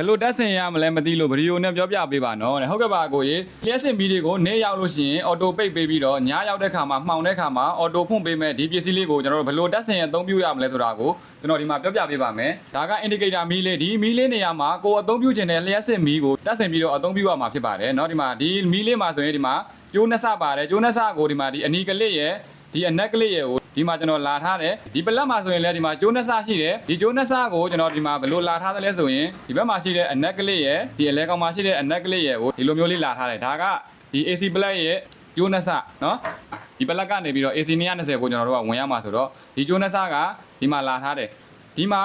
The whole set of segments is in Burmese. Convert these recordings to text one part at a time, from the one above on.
ယ်လိုတက်ဆင်ရမလဲမသိလို့ဗီဒီယိုနဲ့ပြောပြပေးပါနော်တဲ့ဟုတ်ကဲ့ပါကိုကြီးလျှက်စင်ဘီတွေကိုနေရောက်လို့ရှိရင်အော်တိုပိတ်ပေးပြီးတော့ညရောက်တဲ့ခါမှာမှောင်တဲ့ခါမှာအော်တိုဖွင့်ပေးမယ်ဒီပစ္စည်းလေးကိုကျွန်တော်တို့ဘယ်လိုတက်ဆင်ရအသုံးပြုရမလဲဆိုတာကိုကျွန်တော်ဒီမှာပြောပြပေးပါမယ်ဒါက indicator မီးလေးဒီမီးလေးနေရာမှာကိုယ်အသုံးပြုခြင်းတဲ့လျှက်စင်မီးကိုတက်ဆင်ပြီးတော့အသုံးပြုရမှာဖြစ်ပါတယ်เนาะဒီမှာဒီမီးလေးမှာဆိုရင်ဒီမှာကျိုးနှက်ဆပါတယ်ကျိုးနှက်ဆကိုဒီမှာဒီအနီကလေးရဲ့ဒီအနက်ကလေးရဲ့ကို ဒီမှာကျွန်တော်လာထားတယ်ဒီပလက်မှာဆိုရင်လည်းဒီမှာကျိုးနှဆရှိတယ်ဒီကျိုးနှဆကိုကျွန်တော်ဒီမှာဘယ်လိုလာထားသလဲဆိုရင်ဒီဘက်မှာရှိတဲ့အနက်ကလေးရဲ့ဒီအလဲကောင်မှာရှိတဲ့အနက်ကလေးရဲ့ကိုဒီလိုမျိုးလေးလာထားတယ်ဒါကဒီ AC ပလက်ရဲ့ကျိုးနှဆနော်ဒီပလက်ကနေပြီးတော့ AC 220ကိုကျွန်တော်တို့ကဝင်ရမှာဆိုတော့ဒီကျိုးနှဆကဒီမှာလာထားတယ်ဒီမှာ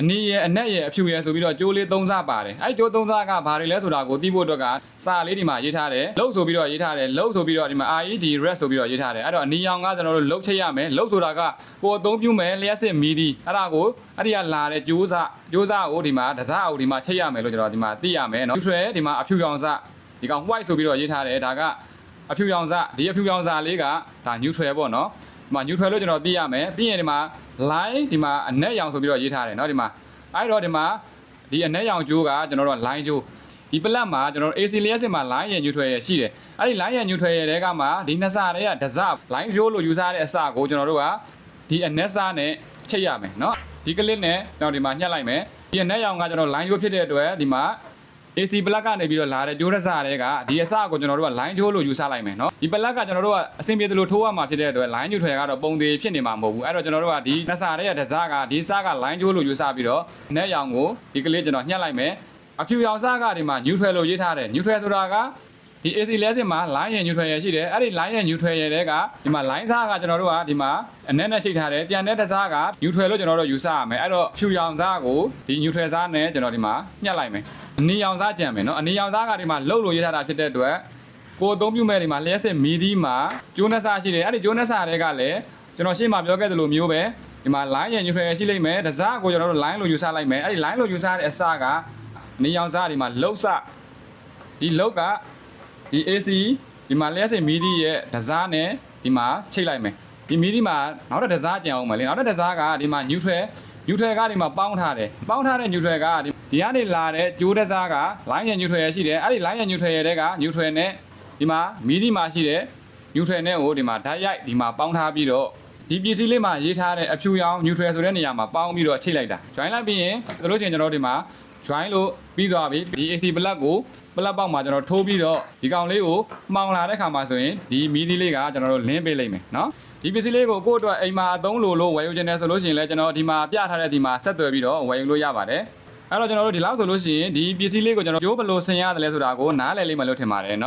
အနီရယ်အနက်ရယ်အဖြူရယ်ဆိုပြီးတော့ကြိုးလေး၃စပါတယ်အဲ့ကြိုး၃စကဘာတွေလဲဆိုတာကိုသိဖို့အတွက်ကစာလေးဒီမှာရေးထားတယ်လှုပ်ဆိုပြီးတော့ရေးထားတယ်လှုပ်ဆိုပြီးတော့ဒီမှာ IED red ဆိုပြီးတော့ရေးထားတယ်အဲ့တော့အနီရောင်ကကျွန်တော်တို့လှုပ်ချက်ရမယ်လှုပ်ဆိုတာကကိုအသုံးပြုမယ်လျှက်စစ်မီးဒီအဲ့ဒါကိုအဲ့ဒီကလာတဲ့ကြိုးစကြိုးစကိုဒီမှာဒစအုပ်ဒီမှာချက်ရမယ်လို့ကျွန်တော်ဒီမှာသိရမယ်နော် neutral ဒီမှာအဖြူရောင်စဒီကောင် white ဆိုပြီးတော့ရေးထားတယ်ဒါကအဖြူရောင်စဒီအဖြူရောင်စလေးကဒါ neutral ပေါ့နော် ဒီမှာ neutral လို့ကျွန်တော်သိရမယ်ပြီးရင်ဒီမှာ line ဒီမှာအနက်ရောင်ဆိုပြီးတော့ရေးထားတယ်เนาะဒီမှာအဲ့တော့ဒီမှာဒီအနက်ရောင်ကျိုးကကျွန်တော်တို့က line ကျိုးဒီပလက်မှာကျွန်တော်တို့ AC လျက်စစ်မှာ line ရဲ့ neutral ရဲ့ရှိတယ်အဲ့ဒီ line ရဲ့ neutral ရဲ့တဲကမှဒီနှစ်စတွေကဒဇ line ကျိုးလို့ယူဆတဲ့အစကိုကျွန်တော်တို့ကဒီအနက်စနဲ့ချိတ်ရမယ်เนาะဒီကလစ်နဲ့ကျွန်တော်ဒီမှာညှက်လိုက်မယ်ဒီအနက်ရောင်ကကျွန်တော် line ကျိုးဖြစ်တဲ့အတွက်ဒီမှာ AC ပလက်ကနေပြီးတော့လာတဲ့ပြိုးရစတဲ့ကဒီအစကိုကျွန်တော်တို့က line ထိုးလို့ယူဆလိုက်မယ်နော်ဒီပလက်ကကျွန်တော်တို့ကအဆင်ပြေသလိုထိုးရမှာဖြစ်တဲ့အတွက် line ညှိထွယ်ကတော့ပုံသေးဖြစ်နေမှာမဟုတ်ဘူးအဲ့တော့ကျွန်တော်တို့ကဒီနစတဲ့ရဲ့ဒဇကဒီစက line ထိုးလို့ယူဆပြီးတော့နက်ရောင်ကိုဒီကလေးကျွန်တော်ညှက်လိုက်မယ်အဖြူရောင်စကဒီမှာ neutral လို့ရေးထားတယ် neutral ဆိုတာက ဒီ AC လဲစင်မှာ line ရဲ့ neutral ရဲ့ရှိတယ်အဲ့ဒီ line ရဲ့ neutral ရဲ့တဲကဒီမှာ line စားကကျွန်တော်တို့ကဒီမှာအနက်နဲ့ချိတ်ထားတယ်ကြံတဲ့တစားက neutral လို့ကျွန်တော်တို့ယူဆရမယ်အဲ့တော့ဖြူရောင်စားကိုဒီ neutral စားနဲ့ကျွန်တော်ဒီမှာညှက်လိုက်မယ်အနီရောင်စားကြံမယ်နော်အနီရောင်စားကဒီမှာလှုပ်လို့ရေးထားတာဖြစ်တဲ့အတွက်ကိုအသုံးပြုမဲ့ဒီမှာလျှက်စစ်မီဒီမှာကျိုးနှက်စာရှိတယ်အဲ့ဒီကျိုးနှက်စာတွေကလည်းကျွန်တော်ရှေ့မှာပြောခဲ့သလိုမျိုးပဲဒီမှာ line ရဲ့ neutral ရှိလိမ့်မယ်တစားကိုကျွန်တော်တို့ line လို့ယူဆလိုက်မယ်အဲ့ဒီ line လို့ယူဆတဲ့အစကနေရောင်စားဒီမှာလှုပ်စဒီလှုပ်က ဒီ AC ဒီမှာလျှက်စစ်မီဒီရဲ့တစားနဲ့ဒီမှာချိတ်လိုက်မယ်ဒီမီဒီမှာနောက်တစ်တစားကြံအောင်မယ်လေနောက်တစ်တစားကဒီမှာ neutral neutral ကဒီမှာပေါင်းထားတယ်ပေါင်းထားတဲ့ neutral ကဒီဒီကနေလာတဲ့ကျိုးတစားက line ရဲ့ neutral ရှိတယ်အဲ့ဒီ line ရဲ့ neutral ရဲ့တဲက neutral နဲ့ဒီမှာမီဒီမှာရှိတဲ့ neutral နဲ့ကိုဒီမှာဓာတ်ရိုက်ဒီမှာပေါင်းထားပြီးတော့ဒီပစ္စည်းလေးမှာရေးထားတဲ့အဖြူရောင် neutral ဆိုတဲ့နေရာမှာပေါင်းပြီးတော့ချိတ်လိုက်တာ join လိုက်ပြီးရင်ဒါလို့ရှိရင်ကျွန်တော်ဒီမှာ join လို့ပြီးသွားပြီဒီ AC plug ကို plug ပေါက်မှာကျွန်တော်ထိုးပြီးတော့ဒီကောင်လေးကိုမှောင်လာတဲ့ခါမှာဆိုရင်ဒီမီးသီးလေးကကျွန်တော်တို့လင်းပေးလိုက်မယ်နော်ဒီပစ္စည်းလေးကိုကိုယ့်အတွက်အိမ်မှာအသုံးလိုလို့ဝယ်ယူခြင်းနဲ့ဆိုလို့ရှိရင်လည်းကျွန်တော်ဒီမှာပြထားတဲ့ဒီမှာဆက်သွယ်ပြီးတော့ဝယ်ယူလို့ရပါတယ်အဲ့တော့ကျွန်တော်တို့ဒီလောက်ဆိုလို့ရှိရင်ဒီပစ္စည်းလေးကိုကျွန်တော်ကျိုးဘယ်လိုဆင်ရတယ်လဲဆိုတာကိုနားလည်လိမ့်မယ်လို့ထင်ပါတယ်နော်